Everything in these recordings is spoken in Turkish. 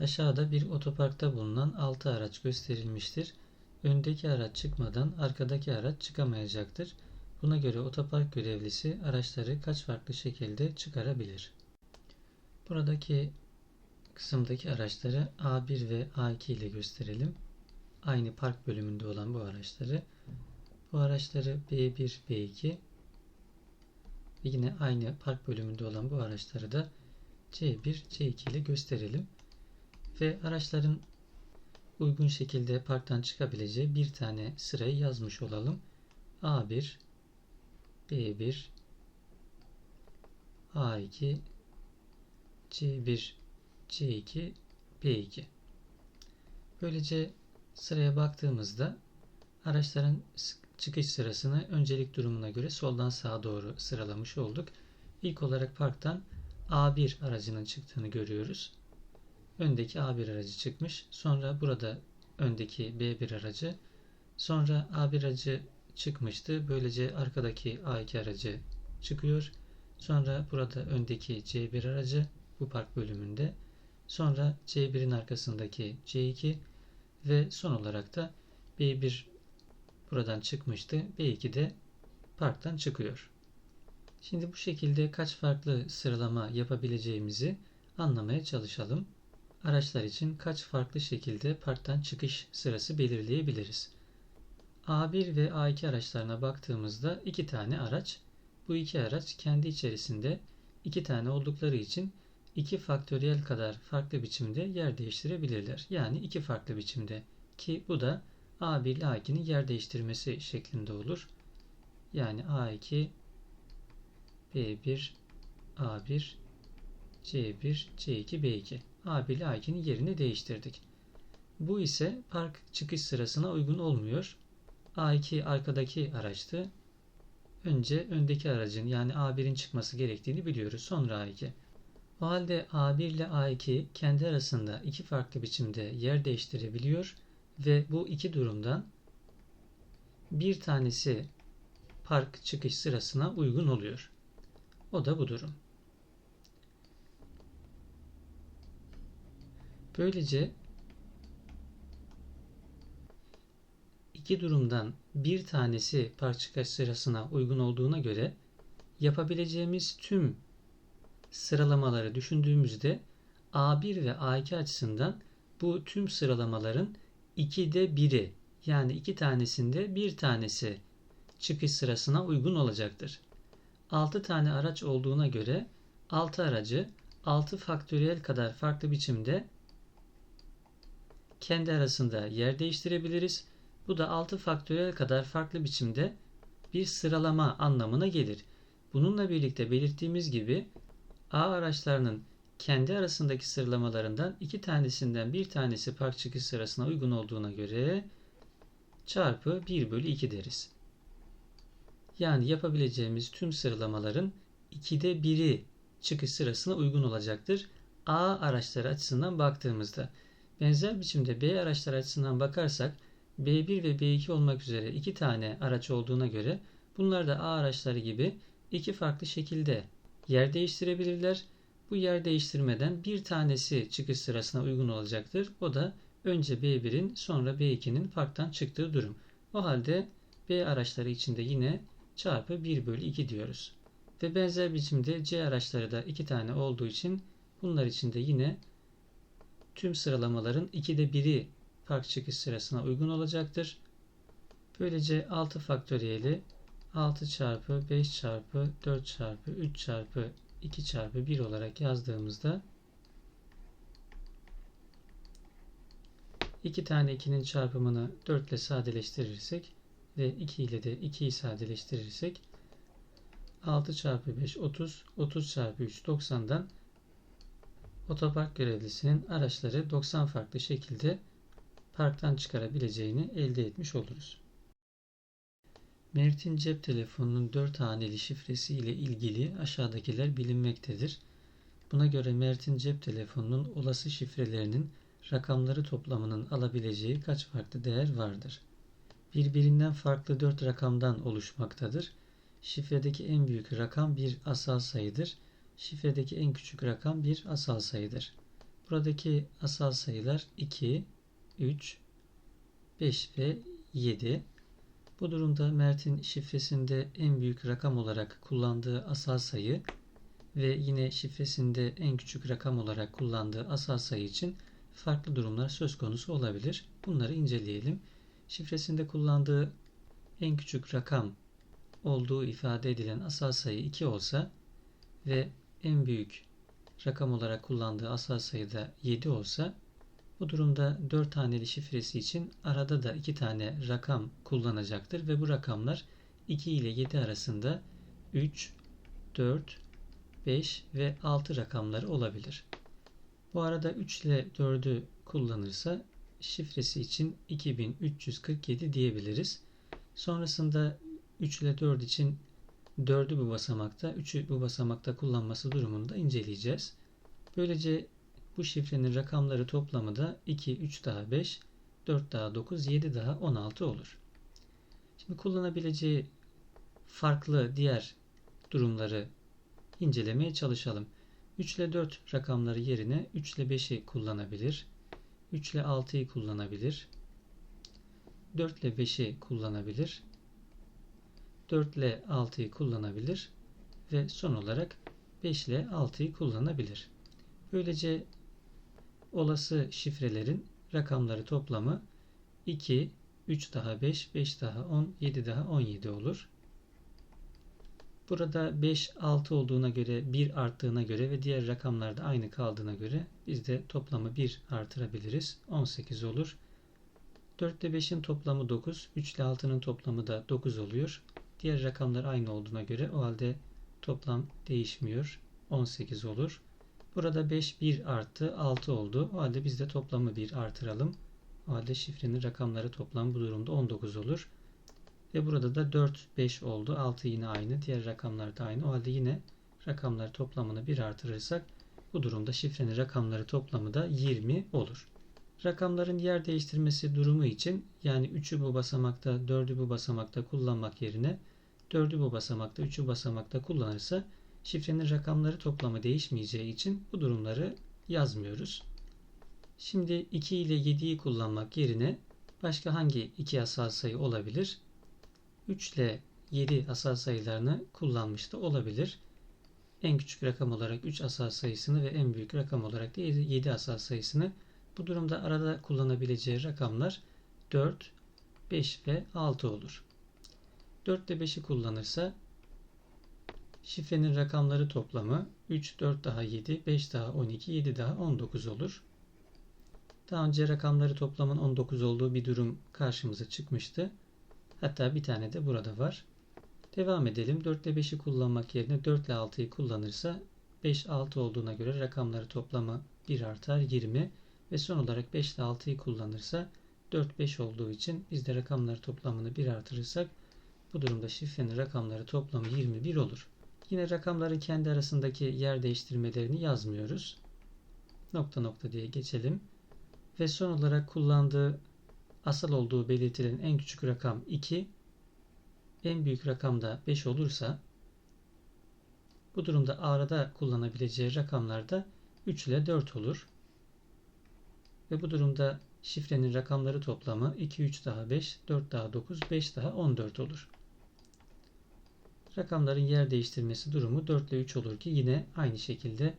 Aşağıda bir otoparkta bulunan 6 araç gösterilmiştir. Öndeki araç çıkmadan arkadaki araç çıkamayacaktır. Buna göre otopark görevlisi araçları kaç farklı şekilde çıkarabilir? Buradaki kısımdaki araçları A1 ve A2 ile gösterelim. Aynı park bölümünde olan bu araçları. Bu araçları B1, B2 ve yine aynı park bölümünde olan bu araçları da C1, C2 ile gösterelim. Ve araçların uygun şekilde parktan çıkabileceği bir tane sırayı yazmış olalım. A1, B1, A2, C1, C2, B2. Böylece sıraya baktığımızda araçların çıkış sırasını öncelik durumuna göre soldan sağa doğru sıralamış olduk. İlk olarak parktan A1 aracının çıktığını görüyoruz. Öndeki A1 aracı çıkmış. Sonra burada öndeki B1 aracı. Sonra A1 aracı çıkmıştı. Böylece arkadaki A2 aracı çıkıyor. Sonra burada öndeki C1 aracı bu park bölümünde. Sonra C1'in arkasındaki C2 ve son olarak da B1 buradan çıkmıştı. B2 de parktan çıkıyor. Şimdi bu şekilde kaç farklı sıralama yapabileceğimizi anlamaya çalışalım. Araçlar için kaç farklı şekilde parktan çıkış sırası belirleyebiliriz? A1 ve A2 araçlarına baktığımızda iki tane araç. Bu iki araç kendi içerisinde iki tane oldukları için iki faktöriyel kadar farklı biçimde yer değiştirebilirler. Yani iki farklı biçimde ki bu da A1 ile A2'nin yer değiştirmesi şeklinde olur. Yani A2 B1 A1 C1 C2 B2 A1 ile A2'nin yerini değiştirdik. Bu ise park çıkış sırasına uygun olmuyor. A2 arkadaki araçtı. Önce öndeki aracın yani A1'in çıkması gerektiğini biliyoruz. Sonra A2. O halde A1 ile A2 kendi arasında iki farklı biçimde yer değiştirebiliyor ve bu iki durumdan bir tanesi park çıkış sırasına uygun oluyor. O da bu durum. Böylece iki durumdan bir tanesi park çıkış sırasına uygun olduğuna göre yapabileceğimiz tüm sıralamaları düşündüğümüzde A1 ve A2 açısından bu tüm sıralamaların 2'de biri yani iki tanesinde bir tanesi çıkış sırasına uygun olacaktır. 6 tane araç olduğuna göre 6 aracı 6 faktöriyel kadar farklı biçimde kendi arasında yer değiştirebiliriz. Bu da 6 faktöriyel kadar farklı biçimde bir sıralama anlamına gelir. Bununla birlikte belirttiğimiz gibi A araçlarının kendi arasındaki sıralamalarından iki tanesinden bir tanesi park çıkış sırasına uygun olduğuna göre çarpı 1 bölü 2 deriz. Yani yapabileceğimiz tüm sıralamaların 2'de 1'i çıkış sırasına uygun olacaktır. A araçları açısından baktığımızda benzer biçimde B araçları açısından bakarsak B1 ve B2 olmak üzere iki tane araç olduğuna göre bunlar da A araçları gibi iki farklı şekilde yer değiştirebilirler. Bu yer değiştirmeden bir tanesi çıkış sırasına uygun olacaktır. O da önce B1'in sonra B2'nin parktan çıktığı durum. O halde B araçları içinde yine çarpı 1 bölü 2 diyoruz. Ve benzer biçimde C araçları da 2 tane olduğu için bunlar için de yine tüm sıralamaların 2'de 1'i park çıkış sırasına uygun olacaktır. Böylece 6 faktöriyeli 6 çarpı 5 çarpı 4 çarpı 3 çarpı 2 çarpı 1 olarak yazdığımızda 2 tane 2'nin çarpımını 4 ile sadeleştirirsek ve 2 ile de 2'yi sadeleştirirsek 6 çarpı 5 30 30 çarpı 3 90'dan otopark görevlisinin araçları 90 farklı şekilde parktan çıkarabileceğini elde etmiş oluruz. Mert'in cep telefonunun 4 haneli şifresi ile ilgili aşağıdakiler bilinmektedir. Buna göre Mert'in cep telefonunun olası şifrelerinin rakamları toplamının alabileceği kaç farklı değer vardır? Birbirinden farklı 4 rakamdan oluşmaktadır. Şifredeki en büyük rakam bir asal sayıdır. Şifredeki en küçük rakam bir asal sayıdır. Buradaki asal sayılar 2, 3, 5 ve 7. Bu durumda Mert'in şifresinde en büyük rakam olarak kullandığı asal sayı ve yine şifresinde en küçük rakam olarak kullandığı asal sayı için farklı durumlar söz konusu olabilir. Bunları inceleyelim. Şifresinde kullandığı en küçük rakam olduğu ifade edilen asal sayı 2 olsa ve en büyük rakam olarak kullandığı asal sayı da 7 olsa bu durumda 4 taneli şifresi için arada da 2 tane rakam kullanacaktır ve bu rakamlar 2 ile 7 arasında 3, 4, 5 ve 6 rakamları olabilir. Bu arada 3 ile 4'ü kullanırsa şifresi için 2347 diyebiliriz. Sonrasında 3 ile 4 için 4'ü bu basamakta, 3'ü bu basamakta kullanması durumunda inceleyeceğiz. Böylece bu şifrenin rakamları toplamı da 2, 3 daha 5, 4 daha 9, 7 daha 16 olur. Şimdi kullanabileceği farklı diğer durumları incelemeye çalışalım. 3 ile 4 rakamları yerine 3 ile 5'i kullanabilir. 3 ile 6'yı kullanabilir. 4 ile 5'i kullanabilir. 4 ile 6'yı kullanabilir. Ve son olarak 5 ile 6'yı kullanabilir. Böylece olası şifrelerin rakamları toplamı 2, 3 daha 5, 5 daha 10, 7 daha 17 olur. Burada 5, 6 olduğuna göre 1 arttığına göre ve diğer rakamlarda aynı kaldığına göre biz de toplamı 1 artırabiliriz. 18 olur. 4 ile 5'in toplamı 9, 3 ile 6'nın toplamı da 9 oluyor. Diğer rakamlar aynı olduğuna göre o halde toplam değişmiyor. 18 olur. Burada 5 1 arttı 6 oldu. O halde biz de toplamı 1 artıralım. O halde şifrenin rakamları toplam bu durumda 19 olur. Ve burada da 4 5 oldu. 6 yine aynı. Diğer rakamlar da aynı. O halde yine rakamlar toplamını 1 artırırsak bu durumda şifrenin rakamları toplamı da 20 olur. Rakamların yer değiştirmesi durumu için yani 3'ü bu basamakta 4'ü bu basamakta kullanmak yerine 4'ü bu basamakta 3'ü basamakta kullanırsa şifrenin rakamları toplamı değişmeyeceği için bu durumları yazmıyoruz. Şimdi 2 ile 7'yi kullanmak yerine başka hangi iki asal sayı olabilir? 3 ile 7 asal sayılarını kullanmış da olabilir. En küçük rakam olarak 3 asal sayısını ve en büyük rakam olarak da 7 asal sayısını bu durumda arada kullanabileceği rakamlar 4, 5 ve 6 olur. 4 ile 5'i kullanırsa şifrenin rakamları toplamı 3, 4 daha 7, 5 daha 12, 7 daha 19 olur. Daha önce rakamları toplamın 19 olduğu bir durum karşımıza çıkmıştı. Hatta bir tane de burada var. Devam edelim. 4 ile 5'i kullanmak yerine 4 ile 6'yı kullanırsa 5, 6 olduğuna göre rakamları toplamı 1 artar 20 ve son olarak 5 ile 6'yı kullanırsa 4, 5 olduğu için biz de rakamları toplamını 1 artırırsak bu durumda şifrenin rakamları toplamı 21 olur. Yine rakamların kendi arasındaki yer değiştirmelerini yazmıyoruz. Nokta nokta diye geçelim. Ve son olarak kullandığı asal olduğu belirtilen en küçük rakam 2, en büyük rakam da 5 olursa bu durumda arada kullanabileceği rakamlar da 3 ile 4 olur. Ve bu durumda şifrenin rakamları toplamı 2, 3 daha 5, 4 daha 9, 5 daha 14 olur. Rakamların yer değiştirmesi durumu 4 ile 3 olur ki yine aynı şekilde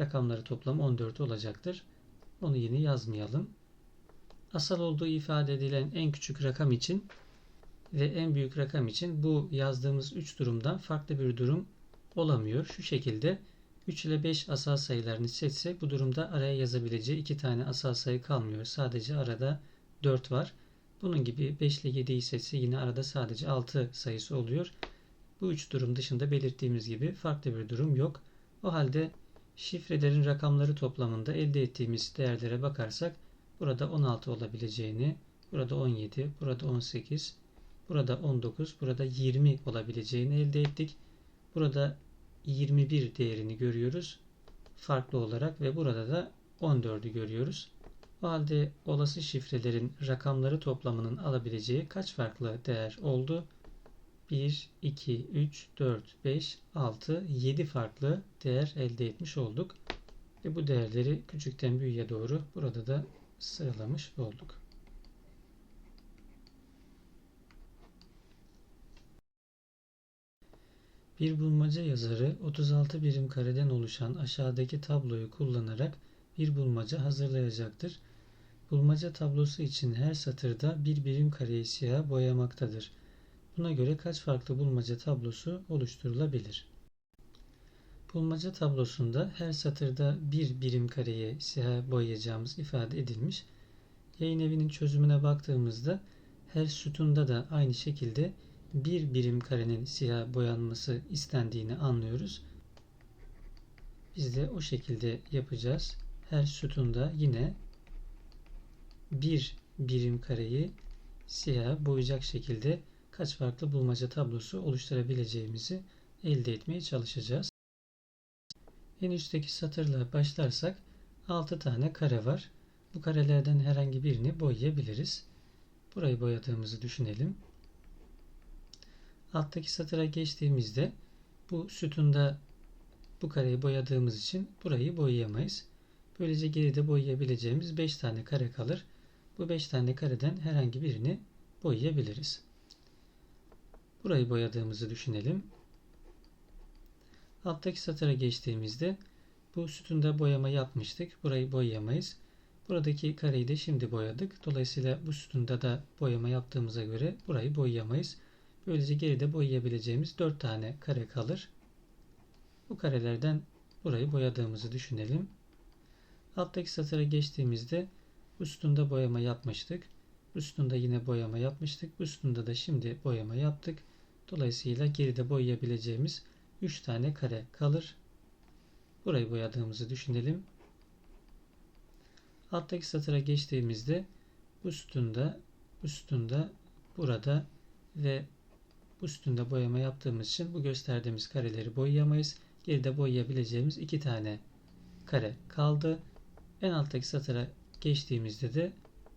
rakamları toplam 14 olacaktır. Onu yine yazmayalım. Asal olduğu ifade edilen en küçük rakam için ve en büyük rakam için bu yazdığımız 3 durumdan farklı bir durum olamıyor. Şu şekilde 3 ile 5 asal sayılarını seçse bu durumda araya yazabileceği 2 tane asal sayı kalmıyor. Sadece arada 4 var. Bunun gibi 5 ile 7'yi seçse yine arada sadece 6 sayısı oluyor. Bu üç durum dışında belirttiğimiz gibi farklı bir durum yok. O halde şifrelerin rakamları toplamında elde ettiğimiz değerlere bakarsak burada 16 olabileceğini, burada 17, burada 18, burada 19, burada 20 olabileceğini elde ettik. Burada 21 değerini görüyoruz farklı olarak ve burada da 14'ü görüyoruz. O halde olası şifrelerin rakamları toplamının alabileceği kaç farklı değer oldu? 1, 2, 3, 4, 5, 6, 7 farklı değer elde etmiş olduk. Ve bu değerleri küçükten büyüğe doğru burada da sıralamış olduk. Bir bulmaca yazarı 36 birim kareden oluşan aşağıdaki tabloyu kullanarak bir bulmaca hazırlayacaktır. Bulmaca tablosu için her satırda bir birim kareyi siyah boyamaktadır. Buna göre kaç farklı bulmaca tablosu oluşturulabilir? Bulmaca tablosunda her satırda bir birim kareye siyah boyayacağımız ifade edilmiş. Yayın evinin çözümüne baktığımızda her sütunda da aynı şekilde bir birim karenin siyah boyanması istendiğini anlıyoruz. Biz de o şekilde yapacağız. Her sütunda yine bir birim kareyi siyah boyayacak şekilde kaç farklı bulmaca tablosu oluşturabileceğimizi elde etmeye çalışacağız. En üstteki satırla başlarsak 6 tane kare var. Bu karelerden herhangi birini boyayabiliriz. Burayı boyadığımızı düşünelim. Alttaki satıra geçtiğimizde bu sütunda bu kareyi boyadığımız için burayı boyayamayız. Böylece geride boyayabileceğimiz 5 tane kare kalır. Bu 5 tane kareden herhangi birini boyayabiliriz. Burayı boyadığımızı düşünelim. Alttaki satıra geçtiğimizde bu sütunda boyama yapmıştık. Burayı boyayamayız. Buradaki kareyi de şimdi boyadık. Dolayısıyla bu sütunda da boyama yaptığımıza göre burayı boyayamayız. Böylece geride boyayabileceğimiz 4 tane kare kalır. Bu karelerden burayı boyadığımızı düşünelim. Alttaki satıra geçtiğimizde sütunda boyama yapmıştık. Sütunda yine boyama yapmıştık. Sütunda da şimdi boyama yaptık. Dolayısıyla geride boyayabileceğimiz 3 tane kare kalır. Burayı boyadığımızı düşünelim. Alttaki satıra geçtiğimizde bu sütunda, burada ve sütunda boyama yaptığımız için bu gösterdiğimiz kareleri boyayamayız. Geride boyayabileceğimiz iki tane kare kaldı. En alttaki satıra geçtiğimizde de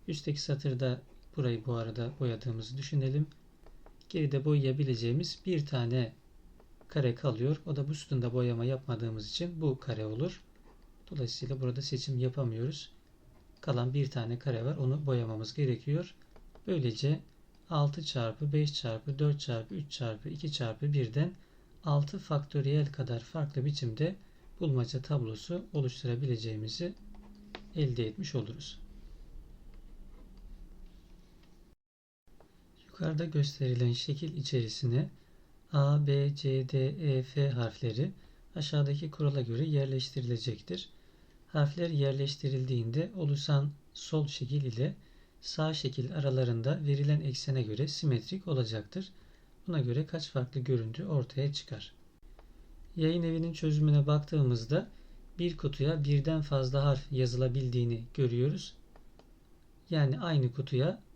üstteki satırda burayı bu arada boyadığımızı düşünelim. Geride boyayabileceğimiz bir tane kare kalıyor. O da bu sütunda boyama yapmadığımız için bu kare olur. Dolayısıyla burada seçim yapamıyoruz. Kalan bir tane kare var. Onu boyamamız gerekiyor. Böylece 6 çarpı 5 çarpı 4 çarpı 3 çarpı 2 çarpı 1'den 6 faktöriyel kadar farklı biçimde bulmaca tablosu oluşturabileceğimizi elde etmiş oluruz. Yukarıda gösterilen şekil içerisine A, B, C, D, E, F harfleri aşağıdaki kurala göre yerleştirilecektir. Harfler yerleştirildiğinde oluşan sol şekil ile sağ şekil aralarında verilen eksene göre simetrik olacaktır. Buna göre kaç farklı görüntü ortaya çıkar? Yayın evinin çözümüne baktığımızda bir kutuya birden fazla harf yazılabildiğini görüyoruz. Yani aynı kutuya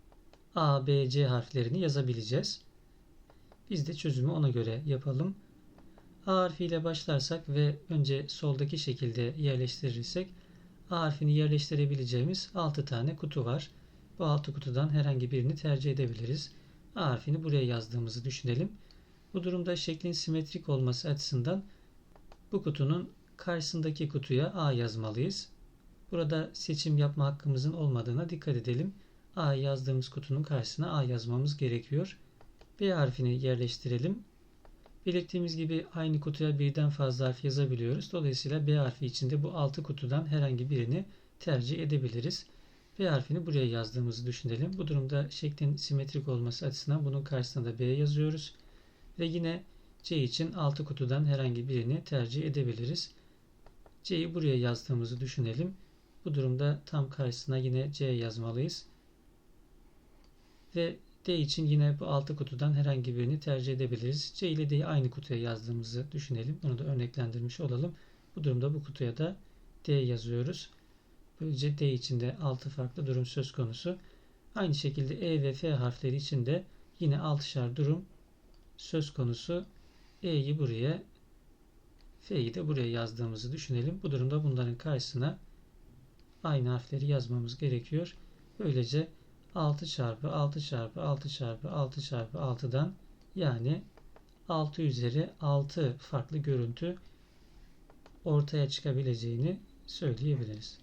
A, B, C harflerini yazabileceğiz. Biz de çözümü ona göre yapalım. A harfiyle başlarsak ve önce soldaki şekilde yerleştirirsek A harfini yerleştirebileceğimiz 6 tane kutu var. Bu 6 kutudan herhangi birini tercih edebiliriz. A harfini buraya yazdığımızı düşünelim. Bu durumda şeklin simetrik olması açısından bu kutunun karşısındaki kutuya A yazmalıyız. Burada seçim yapma hakkımızın olmadığına dikkat edelim. A yazdığımız kutunun karşısına A yazmamız gerekiyor. B harfini yerleştirelim. Belirttiğimiz gibi aynı kutuya birden fazla harf yazabiliyoruz. Dolayısıyla B harfi içinde bu 6 kutudan herhangi birini tercih edebiliriz. B harfini buraya yazdığımızı düşünelim. Bu durumda şeklin simetrik olması açısından bunun karşısına da B yazıyoruz. Ve yine C için 6 kutudan herhangi birini tercih edebiliriz. C'yi buraya yazdığımızı düşünelim. Bu durumda tam karşısına yine C yazmalıyız. Ve D için yine bu 6 kutudan herhangi birini tercih edebiliriz. C ile D'yi aynı kutuya yazdığımızı düşünelim. Bunu da örneklendirmiş olalım. Bu durumda bu kutuya da D yazıyoruz. Böylece D için de 6 farklı durum söz konusu. Aynı şekilde E ve F harfleri için de yine 6'şar durum söz konusu. E'yi buraya F'yi de buraya yazdığımızı düşünelim. Bu durumda bunların karşısına aynı harfleri yazmamız gerekiyor. Böylece 6 çarpı 6 çarpı 6 çarpı 6 çarpı 6'dan yani 6 üzeri 6 farklı görüntü ortaya çıkabileceğini söyleyebiliriz.